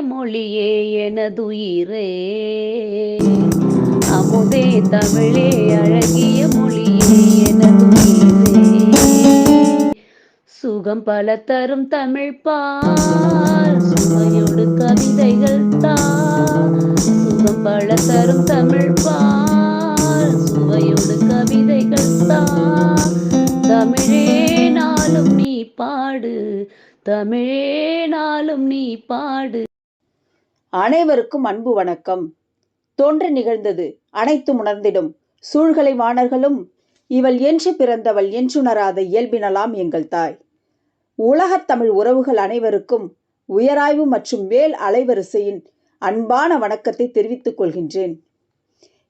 மொழியே எனதுயிரே. அமுதே தமிழே அழகிய மொழியே எனதுயிரே. சுகம் பல தரும் தமிழ் பால் சுவையோடு கவிதைகள் தான் சுகம் பல தரும் தமிழ் பால் சுவையோடு கவிதைகள் தான் தமிழே நாளும் நீ பாடு தமிழே நாளும் நீ பாடு. அனைவருக்கும் அன்பு வணக்கம். தோன்று நிகழ்ந்தது அனைத்தும் உணர்ந்திடும். சூழ்கலை வாணர்களும் இவள் என்று பிறந்தவள் என்றுணராத இயல்பினலாம் எங்கள் தாய். உலகத் தமிழ் உறவுகள் அனைவருக்கும் உயராய்வு மற்றும் வேல் அலைவரிசையின் அன்பான வணக்கத்தை தெரிவித்துக் கொள்கின்றேன்.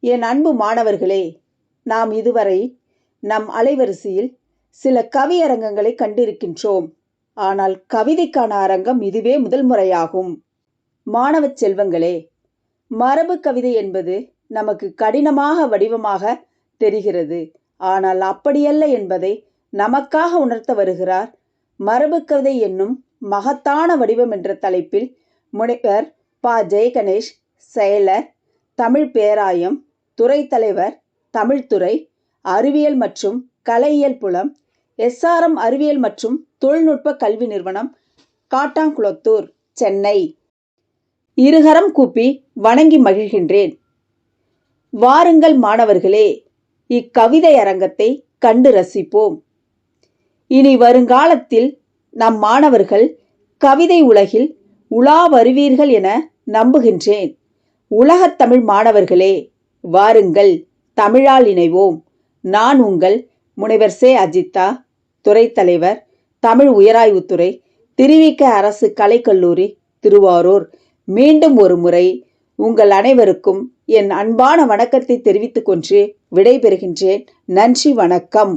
என் அன்பு மாணவர்களே நாம் இதுவரை நம் அலைவரிசையில் சில கவியரங்கங்களை கண்டிருக்கின்றோம். ஆனால் கவிதைக்கான அரங்கம் இதுவே முதல் முறையாகும். மாணவச் செல்வங்களே மரபு கவிதை என்பது நமக்கு கடினமாக வடிவமாக தெரிகிறது. ஆனால் அப்படியல்ல என்பதை நமக்காக உணர்த்த வருகிறார் மரபு கவிதை என்னும் மகத்தான வடிவம் என்ற தலைப்பில் முனைவர் ப. ஜெயகணேஷ் செயலர் தமிழ் பேராயம் துறை தலைவர் தமிழ்துறை அறிவியல் மற்றும் கலையியல் புலம் எஸ்ஆர்எம் அறிவியல் மற்றும் தொழில்நுட்ப கல்வி நிறுவனம் காட்டாங்குளத்தூர் சென்னை. இருகரம் கூப்பி வணங்கி மகிழ்கின்றேன். வாருங்கள் மாணவர்களே இக்கவிதை அரங்கத்தை கண்டு ரசிப்போம். இனி வருங்காலத்தில் நம் மாணவர்கள் கவிதை உலகில் உலா வருவீர்கள் என நம்புகின்றேன். உலகத் தமிழ் மாணவர்களே வாருங்கள் தமிழால் இணைவோம். நான் உங்கள் முனைவர் சே. அஜித்தா துறைத்தலைவர் தமிழ் உயராய்வுத்துறை திருவிக்க அரசு கலைக்கல்லூரி திருவாரூர். மீண்டும் ஒரு முறை உங்கள் அனைவருக்கும் என் அன்பான வணக்கத்தை தெரிவித்துக் கொண்டு விடைபெறுகின்றேன். நன்றி வணக்கம்.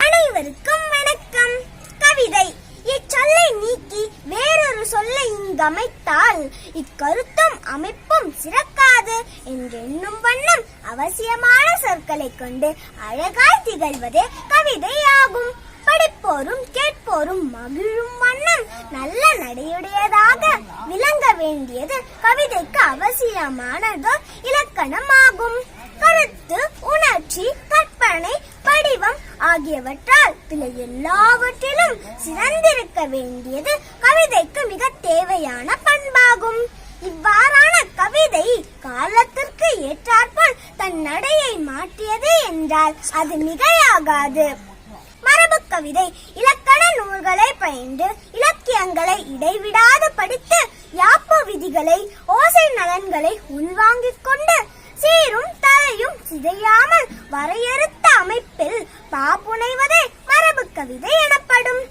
அனைவருக்கும் வணக்கம். கவிதை இச்சொல்லை நீக்கி வேறொரு சொல்லை இங்கு அமைத்தால் இக்கருத்தும் அமைப்பும் சிறக்காது என்றெண்ணும் வண்ணம் அவசியமான சொற்களை கொண்டு அழகாய் திகழ்வதே கவிதை ஆகும் படிப்போரும் கேட்போரும் மகிழும் வண்ணம் நல்ல நடையுடையதாக விளங்க வேண்டியது கவிதைக்கு அவசியமானதோர் இலக்கணமாகும். கருத்து உணர்ச்சி கற்பனை படிவம் ஆகியவற்றால் பிற எல்லாவற்றிலும் சிறந்திருக்க வேண்டியது கவிதைக்கு மிக தேவையான பண்பாகும். இவ்வாறான கவிதை காலத்திற்கு ஏற்றாற்போல் தன் நடையை மாற்றியது என்றால் அது மிகையாகாது. கவிதை இலக்கண நூல்களை பயின்று இலக்கியங்களை இடைவிடாது படித்து யாப்பு விதிகளை ஓசை நலன்களை உள்வாங்கிக் கொண்டு சீரும் தலையும் சிதையாமல் வரையறுத்த அமைப்பில் பாப்புனைவதே மரபு கவிதை எனப்படும்.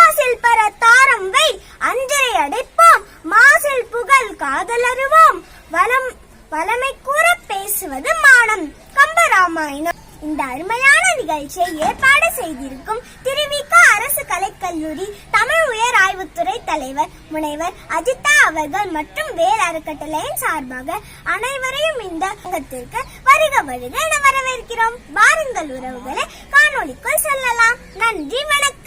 ஆசில் பெற தாரம் வை அஞ்சரை அடைப்போம். மாசில் புகழ் காதலருவோம் வலம் வளமை கூற பேசுவது மானம். கம்பராமாயணம். இந்த அருமையான நிகழ்ச்சியை ஏற்பாடு செய்திருக்கும் திருவிக அரசு கலைக்கல்லூரி தமிழ் உயர் ஆய்வுத்துறை தலைவர் முனைவர் அஜிதா அவர்கள் மற்றும் வேறு அறக்கட்டளையின் சார்பாக அனைவரையும் இந்த அங்கத்திற்கு வருக வருக என வரவேற்கிறோம். வாருங்கள் உறவுகளை காணொளிக்குள் செல்லலாம். நன்றி வணக்கம்.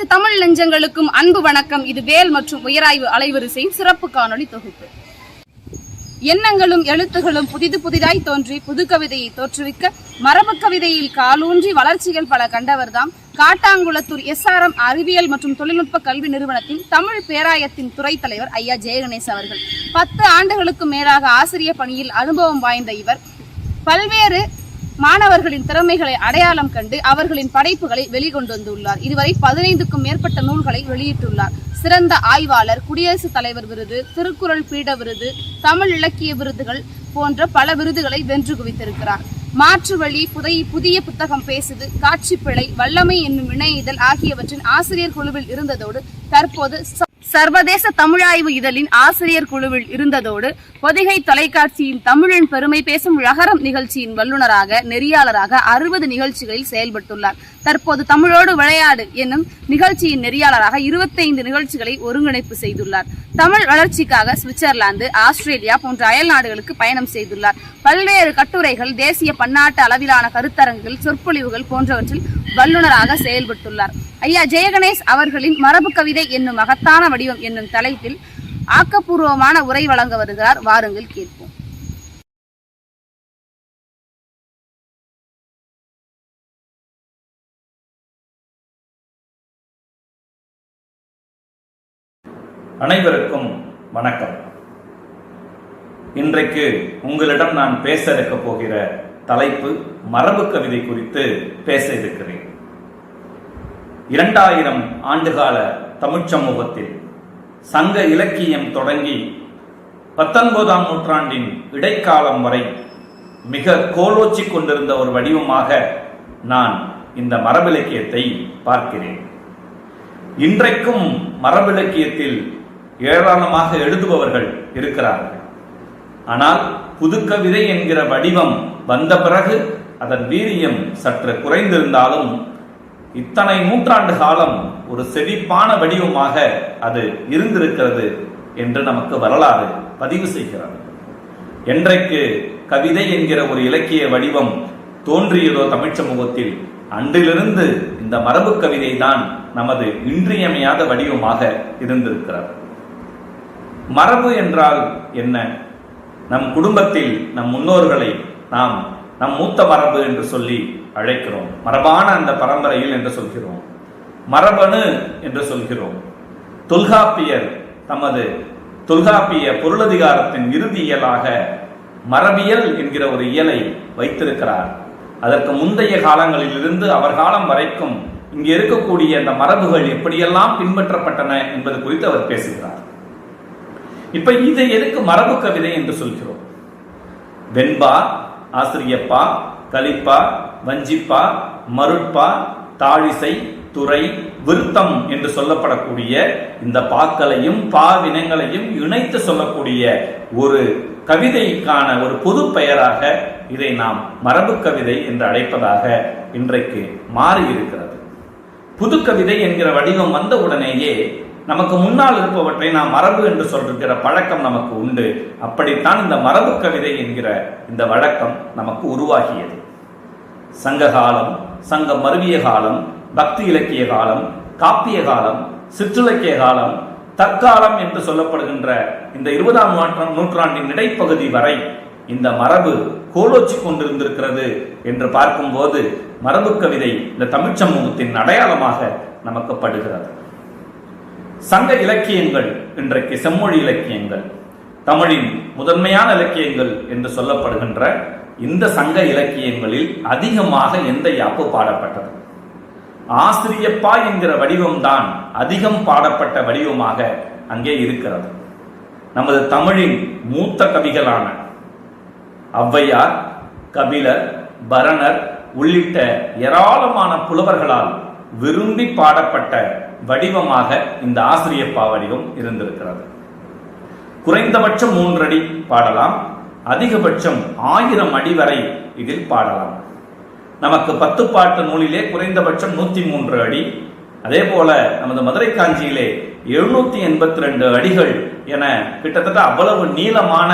அனைத்து தமிழ் நெஞ்சங்களுக்கும் அன்பு வணக்கம். இது வேல் மற்றும் உயராய்வு அலைவரிசை சிறப்பு காணொளி தொகுப்பு. எண்ணங்களும் எழுத்துகளும் புதிது புதிதாய் தோன்றி புது கவிதையை தோற்றுவிக்க மரபு கவிதையில் காலூன்றி வளர்ச்சிகள் பல கண்டவர்தாம். காட்டாங்குளத்தூர் எஸ்ஆர்எம் அறிவியல் மற்றும் தொழில்நுட்ப கல்வி நிறுவனத்தின் தமிழ் பேராயத்தின் துறை தலைவர் ஐயா ஜெயகணேஷ் அவர்கள். பத்து ஆண்டுகளுக்கு மேலாக ஆசிரியர் பணியில் அனுபவம் வாய்ந்த இவர். பல்வேறு மாணவர்களின் திறமைகளை அடையாளம் கண்டு அவர்களின் படைப்புகளை வெளிக்கொண்டு வந்துள்ளார் இதுவரை பதினைந்துக்கும் மேற்பட்ட நூல்களை வெளியிட்டுள்ளார். சிறந்த ஆய்வாளர் குடியரசுத் தலைவர் விருது திருக்குறள் பீட விருது தமிழ் இலக்கிய விருதுகள் போன்ற பல விருதுகளை வென்று குவித்திருக்கிறார். மாற்று வழி புதை புதிய புத்தகம் பேசுது காட்சிப்பிழை வல்லமை என்னும் இணைய இதழ் ஆகியவற்றின் ஆசிரியர் குழுவில் இருந்ததோடு தற்போது சர்வதேச தமிழாய்வு இதழின் ஆசிரியர் குழுவில் இருந்ததோடு பொதிகை தொலைக்காட்சியின் தமிழின் பெருமை பேசும் ழகரம் நிகழ்ச்சியின் வல்லுநராக நெறியாளராக அறுபது நிகழ்ச்சிகளில் செயல்பட்டுள்ளார். தற்போது தமிழோடு விளையாடு என்னும் நிகழ்ச்சியின் நெறியாளராக இருபத்தைந்து நிகழ்ச்சிகளை ஒருங்கிணைப்பு செய்துள்ளார். தமிழ் வளர்ச்சிக்காக சுவிட்சர்லாந்து ஆஸ்திரேலியா போன்ற அயல் நாடுகளுக்கு பயணம் செய்துள்ளார். பல்வேறு கட்டுரைகள் தேசிய பன்னாட்டு அளவிலான கருத்தரங்குகள் சொற்பொழிவுகள் போன்றவற்றில் வல்லுநராக செயல்பட்டுள்ளார். ஐயா ஜெயகணேஷ் அவர்களின் மரபு கவிதை என்னும் மகத்தான வடிவம் என்னும் தலைப்பில் ஆக்கப்பூர்வமான உரை வழங்க வருகிறார். வாருங்கள் கேட்போம். அனைவருக்கும் வணக்கம். இன்றைக்கு உங்களிடம் நான் பேச இருக்க போகிற தலைப்பு மரபு கவிதை குறித்து பேச இருக்கிறேன். இரண்டாயிரம் ஆண்டுகால தமிழ்ச் சமூகத்தில் சங்க இலக்கியம் தொடங்கி பத்தொன்பதாம் நூற்றாண்டின் இடைக்காலம் வரை மிக கோலோச்சி கொண்டிருந்த ஒரு வடிவமாக நான் இந்த மரபிலக்கியத்தை பார்க்கிறேன். இன்றைக்கும் மரபிலக்கியத்தில் ஏராளமாக எழுதுபவர்கள் இருக்கிறார்கள். ஆனால் புதுக்கவிதை என்கிற வடிவம் வந்த பிறகு அதன் வீரியம் சற்று குறைந்திருந்தாலும் இத்தனை நூற்றாண்டு காலம் ஒரு செழிப்பான வடிவமாக அது இருந்திருக்கிறது என்று நமக்கு வரலாறு பதிவு செய்கிறது. என்றைக்கு கவிதை என்கிற ஒரு இலக்கிய வடிவம் தோன்றியதோ தமிழ் சமூகத்தில் அன்றிலிருந்து இந்த மரபு கவிதை தான் நமது இன்றியமையாத வடிவமாக இருந்திருக்கிறது. மரபு என்றால் என்ன? நம் குடும்பத்தில் நம் முன்னோர்களை நாம் நம் மூத்த மரபு என்று சொல்லி அழைக்கிறோம். மரபான அந்த பரம்பரையில் என்று சொல்கிறோம். மரபணு என்று சொல்கிறோம். தொல்காப்பியர் தமது தொல்காப்பிய பொருளதிகாரத்தின் இறுதி இயலாக மரபியல் என்கிற ஒரு இயலை வைத்திருக்கிறார். அதற்கு முந்தைய காலங்களிலிருந்து அவர் காலம் வரைக்கும் இங்கே இருக்கக்கூடிய அந்த மரபுகள் எப்படியெல்லாம் பின்பற்றப்பட்டன என்பது குறித்து அவர் பேசுகிறார். இப்ப இதை எதுக்கு மரபு கவிதை என்று சொல்கிறோம்? வெண்பா ஆசிரியப்பா கலிப்பா வஞ்சிப்பா மருட்பா தாழிசை துறை விருத்தம் என்று சொல்லப்படக்கூடிய இந்த பாக்களையும் பாவினங்களையும் இணைத்து சொல்லக்கூடிய ஒரு கவிதைக்கான ஒரு பொது பெயராக இதை நாம் மரபு கவிதை என்று அழைப்பதாக இன்றைக்கு மாறி இருக்கிறது புது கவிதை என்கிற வடிவம் வந்த உடனேயே நமக்கு முன்னால் இருப்பவற்றை நாம் மரபு என்று சொல்கிற பழக்கம் நமக்கு உண்டு. அப்படித்தான் இந்த மரபு கவிதை என்கிற இந்த வழக்கம் நமக்கு உருவாகியது. சங்க காலம் சங்க மருவிய காலம் பக்தி இலக்கிய காலம் காப்பிய காலம் சிற்றிலக்கிய காலம் தற்காலம் என்று சொல்லப்படுகின்ற இந்த இருபதாம் நூற்றாண்டு நூற்றாண்டின் இடைப்பகுதி வரை இந்த மரபு கோலோச்சி கொண்டிருந்திருக்கிறது என்று பார்க்கும்போது மரபு கவிதை இந்த தமிழ்ச்சமூகத்தின் அடையாளமாக நமக்கு படுகிறது. சங்க இலக்கியங்கள் இன்றைக்கு செம்மொழி இலக்கியங்கள் தமிழின் முதன்மையான இலக்கியங்கள் என்று சொல்லப்படுகின்ற இந்த சங்க இலக்கியங்களில் அதிகமாக எந்த யாப்பு பாடப்பட்டது? ஆசிரியப்பா என்கிற வடிவம்தான் அதிகம் பாடப்பட்ட வடிவமாக அங்கே இருக்கிறது. நமது தமிழின் மூத்த கவிகளான ஔவையார் கபிலர் பரணர் உள்ளிட்ட ஏராளமான புலவர்களால் விரும்பி பாடப்பட்ட வடிவமாக இந்த ஆசிரியப்பா வடிவம் இருந்திருக்கிறது. குறைந்தபட்சம் மூன்றடி பாடலாம் அதிகபட்சம் ஆயிரம் அடி வரை இதில் பாடலாம். நமக்கு பத்து பாட்டு நூலிலே குறைந்தபட்சம் நூத்தி மூன்று அடி. அதே போல நமது மதுரை காஞ்சியிலே எழுநூத்தி எண்பத்தி ரெண்டு அடிகள் என கிட்டத்தட்ட அவ்வளவு நீளமான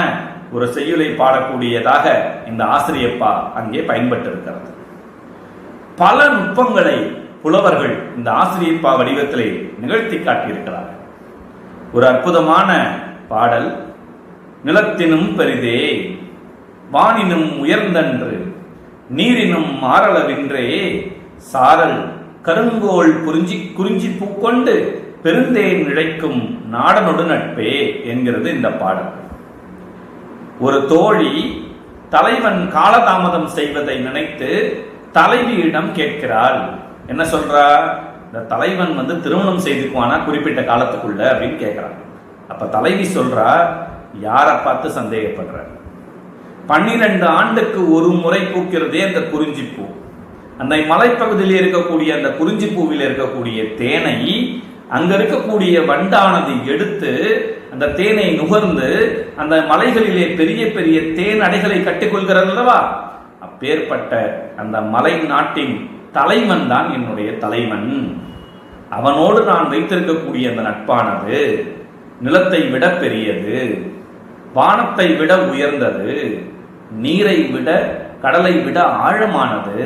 ஒரு செய்யுளை பாடக்கூடியதாக இந்த ஆசிரியப்பா அங்கே பயன்பட்டிருக்கிறது. பல நுட்பங்களை புலவர்கள் இந்த ஆசிரியப்பா வடிவத்திலே நிகழ்த்தி காட்டியிருக்கிறார்கள் ஒரு அற்புதமான பாடல். நிலத்தினும் பெரிதே வானினும் உயர்ந்தன்று நீரினும் மாறளவின்றே சாரல் கருங்கோல் புரிஞ்சி குறிஞ்சி பூக்கொண்டு பெருந்தேன் நிழைக்கும் நாடனொடு நட்பே என்கிறது இந்த பாடல். ஒரு தோழி தலைவன் காலதாமதம் செய்வதை நினைத்து தலைவியிடம் கேட்கிறாள். என்ன சொல்றா? இந்த தலைவன் வந்து திருமணம் செய்துக்குவானா குறிப்பிட்ட காலத்துக்குள்ள அப்படின்னு கேட்கிறான் அப்ப தலைவி சொல்றா யாரை பார்த்து சந்தேகப்படுற? பன்னிரண்டு ஆண்டுக்கு ஒரு முறை பூக்கிறதே அந்த குறிஞ்சிப்பூ. அந்த மலைப்பகுதியில் இருக்கக்கூடிய அந்த குறிஞ்சி பூவில் இருக்கக்கூடிய தேனை அங்க இருக்கக்கூடிய வண்டானது எடுத்து அந்த தேனை நுகர்ந்து அந்த மலைகளிலே பெரிய பெரிய தேன் அடைகளை கட்டிக்கொள்கிறது அல்லவா அப்பேற்பட்ட அந்த மலை நாட்டின் தலைவன் தான் என்னுடைய தலைவன். அவனோடு நான் வைத்திருக்கக்கூடிய அந்த நட்பானது நிலத்தை விட பெரியது வானத்தை விட உயர்ந்தது நீரை விட கடலை விட ஆழமானது.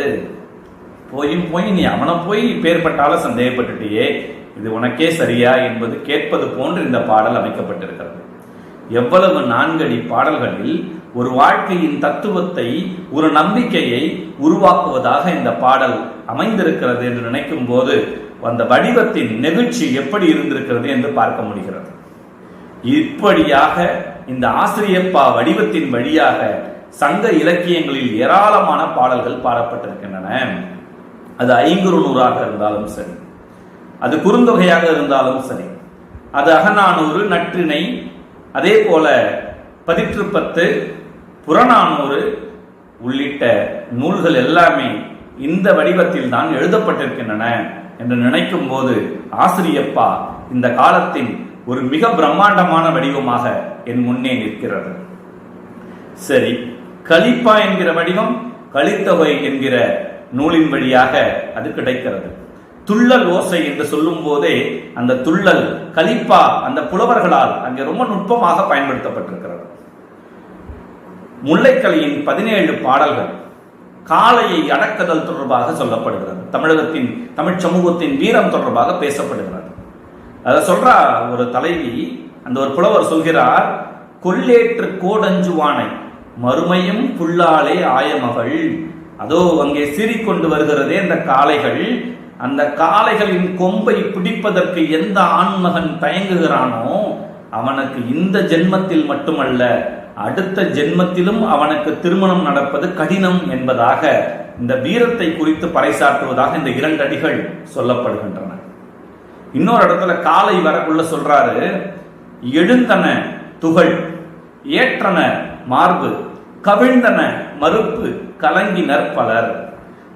போயும் போய் நீ அவனை போய் பேர்பட்டாலும் சந்தேகப்பட்டுட்டியே இது உனக்கே சரியா என்பது கேட்பது போன்று இந்த பாடல் அமைக்கப்பட்டிருக்கிறது. எவ்வளவு நான்கடி பாடல்களில் ஒரு வாழ்க்கையின் தத்துவத்தை ஒரு நம்பிக்கையை உருவாக்குவதாக இந்த பாடல் அமைந்திருக்கிறது என்று நினைக்கும் போது அந்த வடிவத்தின் நெகிழ்ச்சி எப்படி இருந்திருக்கிறது என்று பார்க்க முடிகிறது. இப்படியாக இந்த ஆசிரியப்பா வடிவத்தின் வழியாக சங்க இலக்கியங்களில் ஏராளமான பாடல்கள் பாடப்பட்டிருக்கின்றன. அது ஐங்குறு நூறாக இருந்தாலும் சரி அது குறுந்தொகையாக இருந்தாலும் சரி அது அகநானூறு நற்றிணை அதே போல பதிற்றுப்பத்து புறநானூறு உள்ளிட்ட நூல்கள் எல்லாமே இந்த வடிவத்தில் தான் எழுதப்பட்டிருக்கின்றன என்று நினைக்கும் போது ஆசிரியப்பா இந்த காலத்தின் ஒரு மிக பிரம்மாண்டமான வடிவமாக என் முன்னே நிற்கிறது. சரி கலிப்பா என்கிற வடிவம் கலித்தொகை என்கிற நூலின் வழியாக அது கிடைக்கிறது. துள்ளல் ஓசை என்று சொல்லும் போதே அந்த துள்ளல் கலிப்பா அந்த புலவர்களால் அங்கே ரொம்ப நுட்பமாக பயன்படுத்தப்பட்டிருக்கிறது. முல்லைக்கலையின் பதினேழு பாடல்கள் காளையை அடக்குதல் தொடர்பாக சொல்லப்படுகிறது. தமிழகத்தின் தமிழ் சமூகத்தின் வீரம் தொடர்பாக பேசப்படுகிறது. அதை சொல்றா ஒரு தலைவி அந்த ஒரு புலவர் சொல்கிறார் கொள்ளேற்று கோடஞ்சுவானை மறுமையும் புல்லாலே ஆயமகள் அதோ அங்கே சீறிக்கொண்டு வருகிறதே அந்த காளைகள். அந்த காளைகளின் கொம்பை பிடிப்பதற்கு எந்த ஆண்மகன் தயங்குகிறானோ அவனுக்கு இந்த ஜென்மத்தில் மட்டுமல்ல அடுத்த ஜென்மத்திலும் அவனுக்கு திருமணம் நடப்பது கடினம் என்பதாக இந்த வீரத்தை குறித்து பறைசாற்றுவதாக இந்த இரண்டு அடிகள் சொல்லப்படுகின்றன. இன்னொரு இடத்துல காலை வரக்குள்ள சொல்றாரு எழுந்தன துகள் ஏற்றன மார்பு கவிழ்ந்தன மறுப்பு கலங்கினர் பலர்.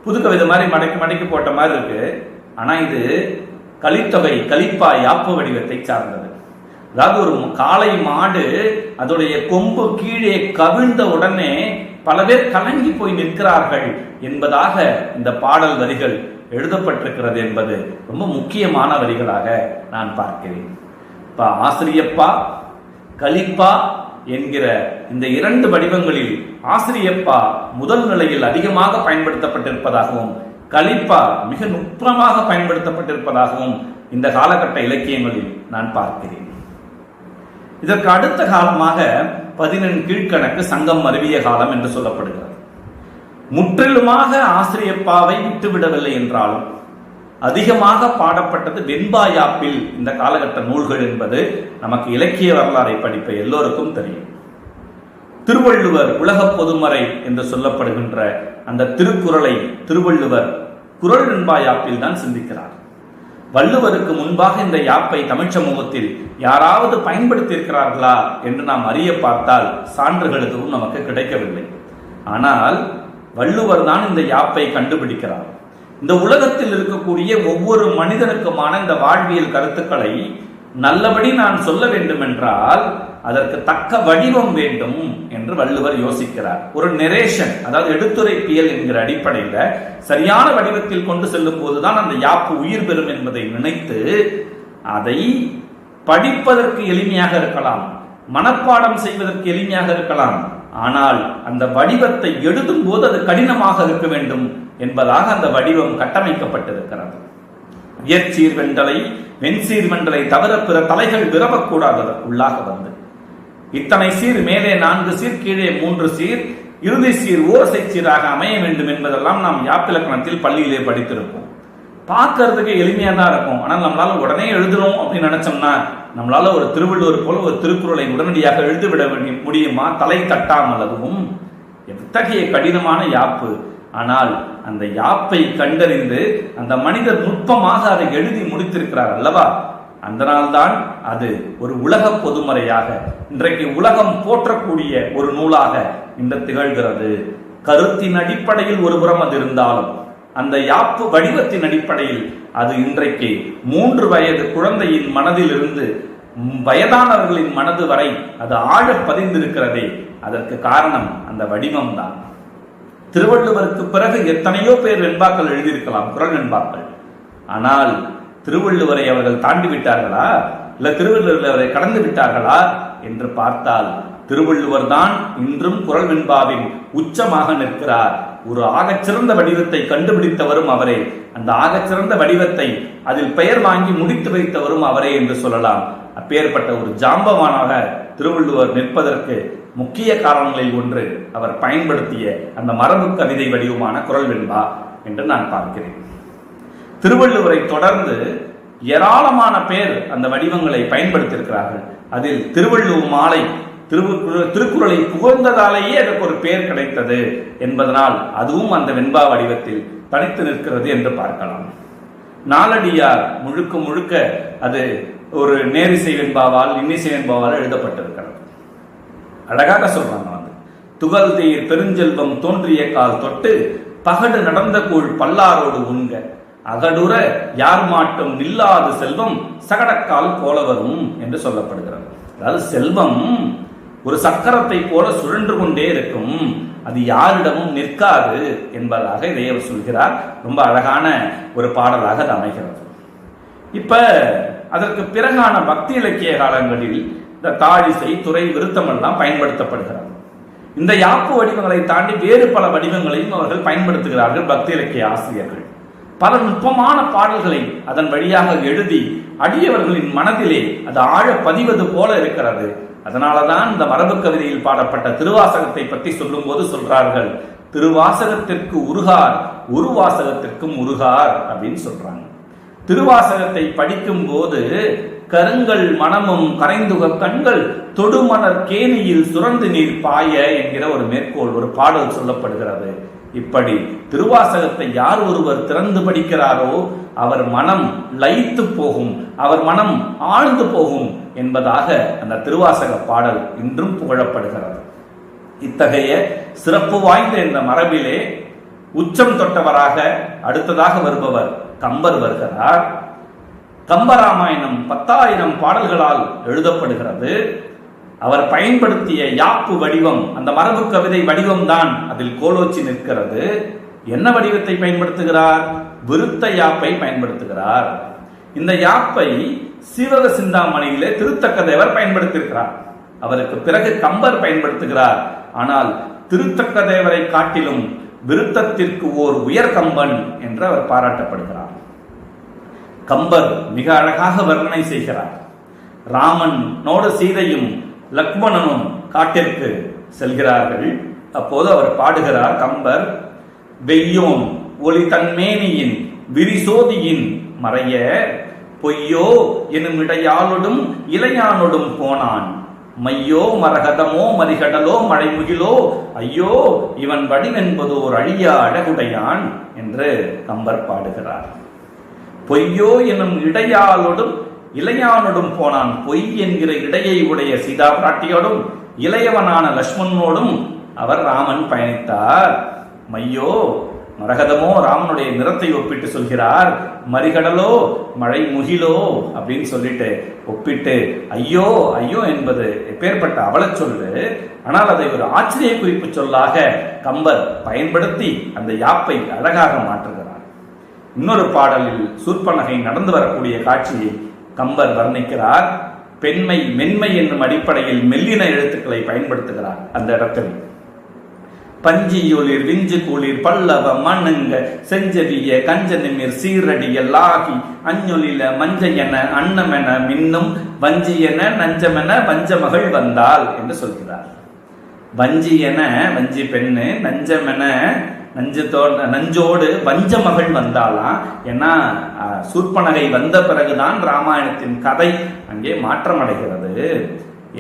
புதுக்கவிதை மாதிரி மடக்கி மடக்கி போட்ட மாதிரி இருக்கு. ஆனா இது கலித்தொகை கலிப்பா யாப்பு வடிவத்தை சார்ந்தது. அதாவது ஒரு காளை மாடு அதோடைய கொம்பு கீழே கவிழ்ந்த உடனே பல பேர் கலங்கி போய் நிற்கிறார்கள் என்பதாக இந்த பாடல் வரிகள் எழுதப்பட்டிருக்கிறது என்பது ரொம்ப முக்கியமான வரிகளாக நான் பார்க்கிறேன். இப்ப ஆசிரியப்பா கலிப்பா என்கிற இந்த இரண்டு வடிவங்களில் ஆசிரியப்பா முதல் நிலையில் அதிகமாக பயன்படுத்தப்பட்டிருப்பதாகவும் கலிப்பா மிக நுட்பமாக பயன்படுத்தப்பட்டிருப்பதாகவும் இந்த காலகட்ட இலக்கியங்களில் நான் பார்க்கிறேன். இதற்கு அடுத்த காலமாக பதினெண் கீழ்கணக்கு சங்கம் அருவிய காலம் என்று சொல்லப்படுகிறது. முற்றிலுமாக ஆசிரியப்பாவை விட்டுவிடவில்லை என்றாலும் அதிகமாக பாடப்பட்டது வெண்பாயாப்பில் இந்த காலகட்ட நூல்கள் என்பது நமக்கு இலக்கிய வரலாறை படிப்ப எல்லோருக்கும் தெரியும். திருவள்ளுவர் உலக பொதுமறை என்று சொல்லப்படுகின்ற அந்த திருக்குறளை திருவள்ளுவர் குரல் வெண்பாயாப்பில் தான் சிந்திக்கிறார். வள்ளுவருக்கு முன்பாக இந்த யாப்பை தமிழ் சமூகத்தில் யாராவது பயன்படுத்தி இருக்கிறார்களா என்று நாம் அறிய பார்த்தால் சான்றுகள் எதுவும் நமக்கு கிடைக்கவில்லை. ஆனால் வள்ளுவர் தான் இந்த யாப்பை கண்டுபிடிக்கிறார். இந்த உலகத்தில் இருக்கக்கூடிய ஒவ்வொரு மனிதனுக்குமான இந்த வாழ்வியல் கருத்துக்களை நல்லபடி நான் சொல்ல வேண்டும் என்றால் அதற்கு தக்க வடிவம் வேண்டும் என்று வள்ளுவர் யோசிக்கிறார். ஒரு நெரேஷன் அதாவது எடுத்துரைப்பியல் என்கிற அடிப்படையில் சரியான வடிவத்தில் கொண்டு செல்லும் போதுதான் அந்த யாப்பு உயிர் பெறும் என்பதை நினைத்து அதை படிப்பதற்கு எளிமையாக இருக்கலாம் மனப்பாடம் செய்வதற்கு எளிமையாக இருக்கலாம். ஆனால் அந்த வடிவத்தை எழுதும் போது அது கடினமாக இருக்க வேண்டும் என்பதாக அந்த வடிவம் கட்டமைக்கப்பட்டிருக்கிறது. உயர்ச்சீர் வெண்டலை வெண்சீர் வெண்டலை தவிர பிற தலைகள் விரவக்கூடாது உள்ளாக வந்து. இத்தனை சீர் மேலே நான்கு சீர் கீழே மூன்று சீர் இறுதி சீர் ஓரசை சீராக அமைய வேண்டும் என்பதெல்லாம் நாம் யாப்பிலக்கணத்தில் பள்ளியிலே படித்திருப்போம். பார்க்கறதுக்கு எளிமையாக தான் இருக்கும். ஆனால் நம்மளால உடனே எழுதணும் அப்படின்னு நினைச்சோம்னா நம்மளால ஒரு திருவள்ளுவர் போல ஒரு திருக்குறளை உடனடியாக எழுதிவிட வேண்டிய முடியுமா? தலை தட்டாமல் அதுவும் எத்தகைய கடினமான யாப்பு ஆனால் அந்த யாப்பை கண்டறிந்து அந்த மனிதர் நுட்பமாக அதை எழுதி முடித்திருக்கிறார் அல்லவா? அதனால்தான் அது ஒரு உலக பொதுமறையாக இன்றைக்கு உலகம் போற்றக்கூடிய ஒரு நூலாக இன்று திகழ்கிறது. கருத்தின் அடிப்படையில் ஒரு புறம் அது இருந்தாலும் அந்த யாப்பு வடிவத்தின் அடிப்படையில் அது இன்றைக்கு மூன்று வயது குழந்தையின் மனதிலிருந்து வயதானவர்களின் மனது வரை அது ஆழ பதிந்திருக்கிறதே. அதற்கு காரணம் அந்த வடிவம்தான். திருவள்ளுவருக்கு பிறகு எத்தனையோ பேர் வெண்பாக்கள் எழுதியிருக்கலாம் குரல் வெண்பாக்கள். ஆனால் திருவள்ளுவரை அவர்கள் தாண்டி விட்டார்களா? இல்ல திருவள்ளுவரை கடந்து விட்டார்களா? என்று பார்த்தால் திருவள்ளுவர் தான் இன்றும் குரல் வெண்பாவின் உச்சமாக நிற்கிறார். ஒரு ஆகச்சிறந்த வடிவத்தை கண்டுபிடித்தவரும் அவரே. அந்த ஆகச்சிறந்த வடிவத்தை அதில் பெயர் வாங்கி முடித்து வைத்தவரும் அவரே என்று சொல்லலாம். அப்பேற்பட்ட ஒரு ஜாம்பவானாக திருவள்ளுவர் நிற்பதற்கு முக்கிய காரணங்களில் ஒன்று அவர் பயன்படுத்திய அந்த மரபு கவிதை வடிவமான குரல் வெண்பா என்று நான் பார்க்கிறேன். திருவள்ளுவரை தொடர்ந்து ஏராளமான பேர் அந்த வடிவங்களை பயன்படுத்தியிருக்கிறார்கள். அதில் திருவள்ளுவர் மாலை திருக்குறளை புகழ்ந்ததாலேயே அதற்கு ஒரு பெயர் கிடைத்தது என்பதனால் அதுவும் அந்த வெண்பா வடிவத்தில் தனித்து நிற்கிறது என்று பார்க்கலாம். நாலடியார் முழுக்க முழுக்க அது ஒரு நேரிசை வெண்பாவால் இன்னிசை வெண்பாவால் எழுதப்பட்டிருக்கிறது. அழகாக சொல்றாங்க வந்து. துகள் தேர் பெருஞ்செல்வம் தோன்றிய கால் தொட்டு பகடு நடந்த கூழ் பல்லாரோடு உண்க. அகடுற யார் மாட்டும் நில்லாத செல்வம் சகடக்கால் போல வரும் என்று சொல்லப்படுகிறது. அதாவது செல்வம் ஒரு சக்கரத்தை போல சுழன்று கொண்டே இருக்கும். அது யாரிடமும் நிற்காது என்பதாக இதை அவர் சொல்கிறார். ரொம்ப அழகான ஒரு பாடலாக அது அமைகிறது. இப்ப அதற்கு பிறகான பக்தி இலக்கிய காலங்களில் இந்த தாழிசை துறை விருத்தம் எல்லாம் பயன்படுத்தப்படுகிறது. இந்த யாப்பு வடிவங்களை தாண்டி வேறு பல வடிவங்களையும் அவர்கள் பயன்படுத்துகிறார்கள் பக்தி இலக்கிய ஆசிரியர்கள். பல நுட்பமான பாடல்களை அதன் வழியாக எழுதி அடியவர்களின் மனதிலே அது ஆழ பதிவது போல இருக்கிறது. அதனாலதான் இந்த மரபு கவிதையில் பாடப்பட்ட திருவாசகத்தை பற்றி சொல்லும்போது சொல்றார்கள் திருவாசகத்திற்கு உருகார் ஒரு வாசகத்திற்கும் உருகார் அப்படின்னு சொல்றாங்க. திருவாசகத்தை படிக்கும் போது கருங்கள் மனமும் கரைந்துக கண்கள் தொடுமணர் கேணியில் சுரந்து நீர் பாய என்கிற ஒரு மேற்கோள் ஒரு பாடல் சொல்லப்படுகிறது. இப்படி திருவாசகத்தை யார் ஒருவர் திறந்து படிக்கிறாரோ அவர் மனம் லயித்து போகும் அவர் மனம் ஆழ்ந்து போகும் என்பதாக அந்த திருவாசக பாடல் இன்றும் புகழப்படுகிறது. இத்தகைய சிறப்பு வாய்ந்த இந்த மரபிலே உச்சம் தொட்டவராக அடுத்ததாக வருபவர் கம்பர் வருகிறார். கம்பராமாயணம் பத்தாயிரம் பாடல்களால் எழுதப்படுகிறது. அவர் பயன்படுத்திய யாப்பு வடிவம் அந்த மரபு கவிதை வடிவம் தான் அதில் கோலோச்சி நிற்கிறது. என்ன வடிவத்தை பயன்படுத்துகிறார்? விருத்த யாப்பை பயன்படுத்துகிறார். இந்த யாப்பை சீவக சிந்தாமணியிலே திருத்தக்கதேவர் பயன்படுத்தியிருக்கிறார். அவருக்கு பிறகு கம்பர் பயன்படுத்துகிறார். ஆனால் திருத்தக்கதேவரை காட்டிலும் விருத்தத்திற்கு ஓர் உயர் கம்பன் என்று அவர் பாராட்டப்படுகிறார். கம்பர் மிக அழகாக வர்ணனை செய்கிறார். ராமனோடு சீதையும் லக்மணனும் காட்டிற்கு செல்கிறார்கள். அப்போது அவர் பாடுகிறார் கம்பர் வெய்யோன் ஒளி தன்மேனியின் விரிசோதியின் மறைய பொய்யோ எனும் இடையாளொடும் இளையானொடும் போனான். மையோ மரகதமோ மரிகடலோ மழைமுகிலோ ஐயோ இவன் வடிவென்பது ஒரு அழியா அழகுடையான் என்று கம்பர் பாடுகிறார். பொய்யோ எனும் இடையாளோடும் இளையானோடும் போனான். பொய் என்கிற இடையை உடைய சீதா பிராட்டியோடும் இளையவனான லக்ஷ்மணனோடும் அவர் ராமன் பயணித்தார். மையோ மரகதமோ ராமனுடைய நிறத்தை ஒப்பிட்டு சொல்கிறார் மறிகடலோ மழை முகிலோ அப்படின்னு சொல்லிட்டு ஒப்பிட்டு ஐயோ ஐயோ என்பது எப்பேற்பட்ட அவலச் சொல்லு. ஆனால் அதை ஒரு ஆச்சரிய குறிப்பு சொல்லாக கம்பர் பயன்படுத்தி அந்த யாப்பை அழகாக மாற்றுகிறார். இன்னொரு பாடலில் சூர்பனகை நடந்து வரக்கூடிய காட்சியை கம்பர் வர்ணிக்கிறார். பெண்மை மென்மை என்னும் அடிப்படையில் மெல்லின எழுத்துக்களை பயன்படுத்துகிறார் அந்த இடத்தில். பஞ்சியொளிர் விஞ்சு குளிர் பல்லவ மண்ணுங்க செஞ்சவிய கஞ்சனிமிர் சீரடியல்லாகி அஞ்சொலில மஞ்சையென அன்னமென மின்னும் வஞ்சியென நஞ்சமென வஞ்சமகள் வந்தாள் என்று சொல்கிறார். வஞ்சியென வஞ்சி பெண்ணு நஞ்சமென நஞ்சத்தோ நஞ்சோடு வஞ்ச மகள் வந்தாலாம் ஏன்னா சூர்பனகை சூர்ப்பனகை வந்த பிறகுதான் ராமாயணத்தின் கதை அங்கே மாற்றமடைகிறது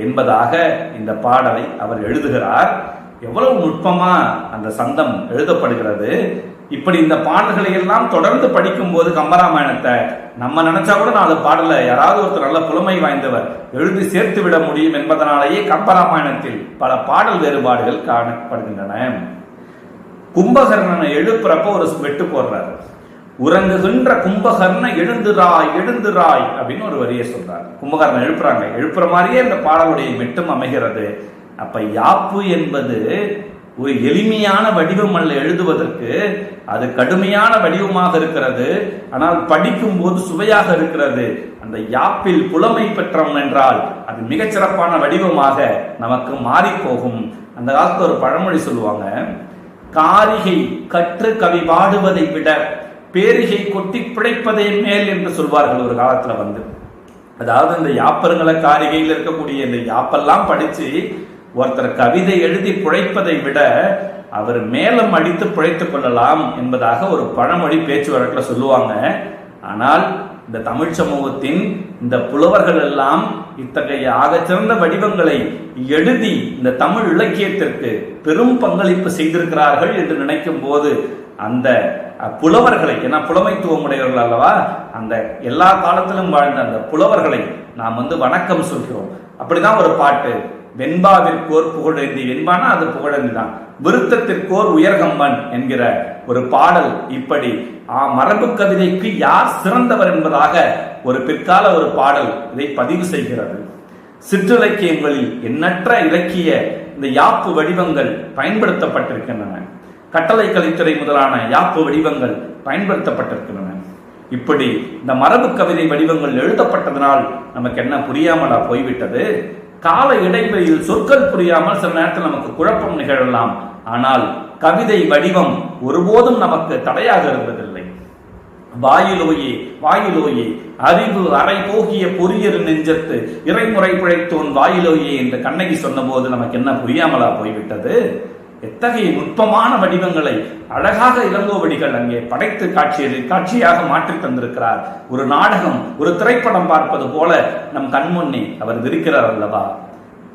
என்பதாக இந்த பாடலை அவர் எழுதுகிறார். எவ்வளவு நுட்பமா அந்த சந்தம் எழுதப்படுகிறது. இப்படி இந்த பாடல்களை எல்லாம் தொடர்ந்து படிக்கும்போது கம்பராமாயணத்தை நம்ம நினைச்சா கூட நாலு பாடல. யாராவது ஒருத்தர் நல்ல புலமை வாய்ந்தவர் எழுதி சேர்த்து விட முடியும் என்பதனாலேயே கம்பராமாயணத்தில் பல பாடல் வேறுபாடுகள் காணப்படுகின்றன. கும்பகர்ணனை எழுப்புறப்ப ஒரு வெட்டு போடுறாரு. உறங்குகின்ற கும்பகர்ண எழுந்துராய் எழுந்துராய் அப்படின்னு ஒரு வரியை சொல்றார். கும்பகர்ணன் எழுப்புறாங்க. எழுப்புற மாதிரியே இந்த பாடலுடைய மெட்டும் அமைகிறது. அப்ப யாப்பு என்பது ஒரு எளிமையான வடிவம் அல்ல எழுதுவதற்கு. அது கடுமையான வடிவமாக இருக்கிறது. ஆனால் படிக்கும் போது சுவையாக இருக்கிறது. அந்த யாப்பில் புலமை பெற்றோம் என்றால் அது மிகச்சிறப்பான வடிவமாக நமக்கு மாறி போகும் அந்த காலத்தில் ஒரு பழமொழி சொல்லுவாங்க காரிகை கற்று கவி பாடுவதை விட பேரிகை கொட்டி பிழைப்பதே மேல் என்று சொல்வார்கள் ஒரு காலத்துல வந்து. அதாவது இந்த யாப்பருங்களை காரிகையில் இருக்கக்கூடிய இந்த யாப்பெல்லாம் படிச்சு ஒருத்தர் கவிதை எழுதி பிழைப்பதை விட அவர் மேலும் அடித்து பிழைத்துக் கொள்ளலாம் என்பதாக ஒரு பழமொழி பேச்சு வழக்கில் சொல்லுவாங்க. ஆனால் இந்த தமிழ் சமூகத்தின் இந்த புலவர்கள் எல்லாம் இத்தகைய ஆகச்சிறந்த வடிவங்களை எழுதி இந்த தமிழ் இலக்கியத்திற்கு பெரும் பங்களிப்பு செய்திருக்கிறார்கள் என்று நினைக்கும் போது அந்த புலவர்களை ஏன்னா புலமைத்துவம் உடையவர்கள் அல்லவா அந்த எல்லா காலத்திலும் வாழ்ந்த அந்த புலவர்களை நாம் வந்து வணக்கம் சொல்கிறோம். அப்படிதான் ஒரு பாட்டு வெண்பாவிற்கோர் புகழேந்தி வெண்பானா அது புகழேந்தி தான் விருத்தத்திற்கோர் உயர்கம்பன் என்கிற ஒரு பாடல் இப்படி மரபு கவிதைக்கு யார் சிறந்தவர் என்பதாக ஒரு பிற்கால ஒரு பாடல் இதை பதிவு செய்கிறது. சிற்றிலக்கியங்களில் எண்ணற்ற இலக்கிய இந்த யாப்பு வடிவங்கள் பயன்படுத்தப்பட்டிருக்கின்றன. கட்டளை கலைத்துறை முதலான யாப்பு வடிவங்கள் பயன்படுத்தப்பட்டிருக்கின்றன. இப்படி இந்த மரபு கவிதை வடிவங்கள் எழுதப்பட்டதனால் நமக்கு என்ன புரியாமலா போய்விட்டது? கால இடைவெளியில் சொற்கள் புரியாமல் சில நேரத்தில் நமக்கு குழப்பம் நிகழலாம். ஆனால் கவிதை வடிவம் ஒருபோதும் நமக்கு தடையாக இருப்பதில்லை வாயிலோயே வாயிலோயே அறிவு அறை போகிய பொறியரு நெஞ்சத்து இறைமுறை பிழைத்தோன் வாயிலோயே என்று கண்ணகி சொன்னபோது நமக்கு என்ன புரியாமலா போய்விட்டது? எத்தகைய நுட்பமான வடிவங்களை அழகாக இளங்கோவடிகள் அங்கே படைத்து காட்சியது காட்சியாக மாற்றி தந்திருக்கிறார். ஒரு நாடகம் ஒரு திரைப்படம் பார்ப்பது போல நம் கண்முன்னே அவர் இருக்கிறார் அல்லவா?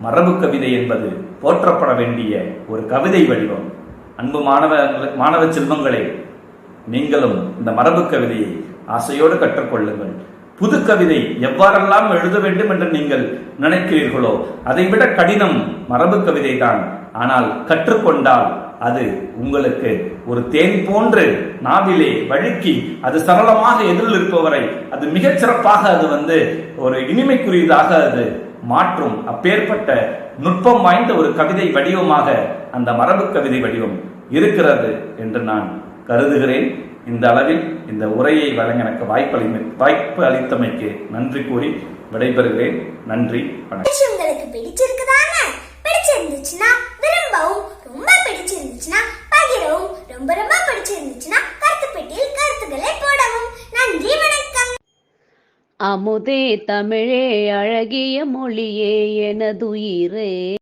மரபு கவிதை என்பது போற்றப்பட வேண்டிய ஒரு கவிதை வடிவம். அன்பு மாணவ மாணவ செல்வங்களே நீங்களும் இந்த மரபு கவிதையை ஆசையோடு கற்றுக்கொள்ளுங்கள். புது கவிதை எவ்வாறெல்லாம் எழுத வேண்டும் என்று நீங்கள் நினைக்கிறீர்களோ அதைவிட கடினம் மரபு கவிதை தான் ஆனால் கற்றுக்கொண்டால் அது உங்களுக்கு ஒரு தேன் போன்று நாவிலே வழுக்கி அது சரளமாக எதிரில் இருப்பவரை அது மிகச் சிறப்பாக அது வந்து ஒரு இனிமைக்குரியதாக அது மாற்றும் அப்பேற்பட்ட நுட்பம் வாய்ந்த ஒரு கவிதை வடிவமாக அந்த மரபு கவிதை வடிவம் இருக்கிறது என்று நான் கருதுகிறேன். இந்த அளவில் இந்த உரையை வழங்க எனக்கு வாய்ப்பு வாய்ப்பு அளித்தமைக்கு நன்றி கூறி விடைபெறுகிறேன். நன்றி வணக்கம். உங்களுக்கு பிடிச்சிருக்குதானே பிடிச்சிருந்துச்சுன்னா விரும்பவும் ரொம்ப பிடிச்சிருந்துச்சுன்னா பகிரவும் ரொம்ப ரொம்ப பிடிச்சிருந்துச்சுன்னா கருத்து பெட்டியில் கருத்துக்களை போடவும். நன்றி வணக்கம். அமுதே தமிழே அழகிய மொழியே எனதுயிரே.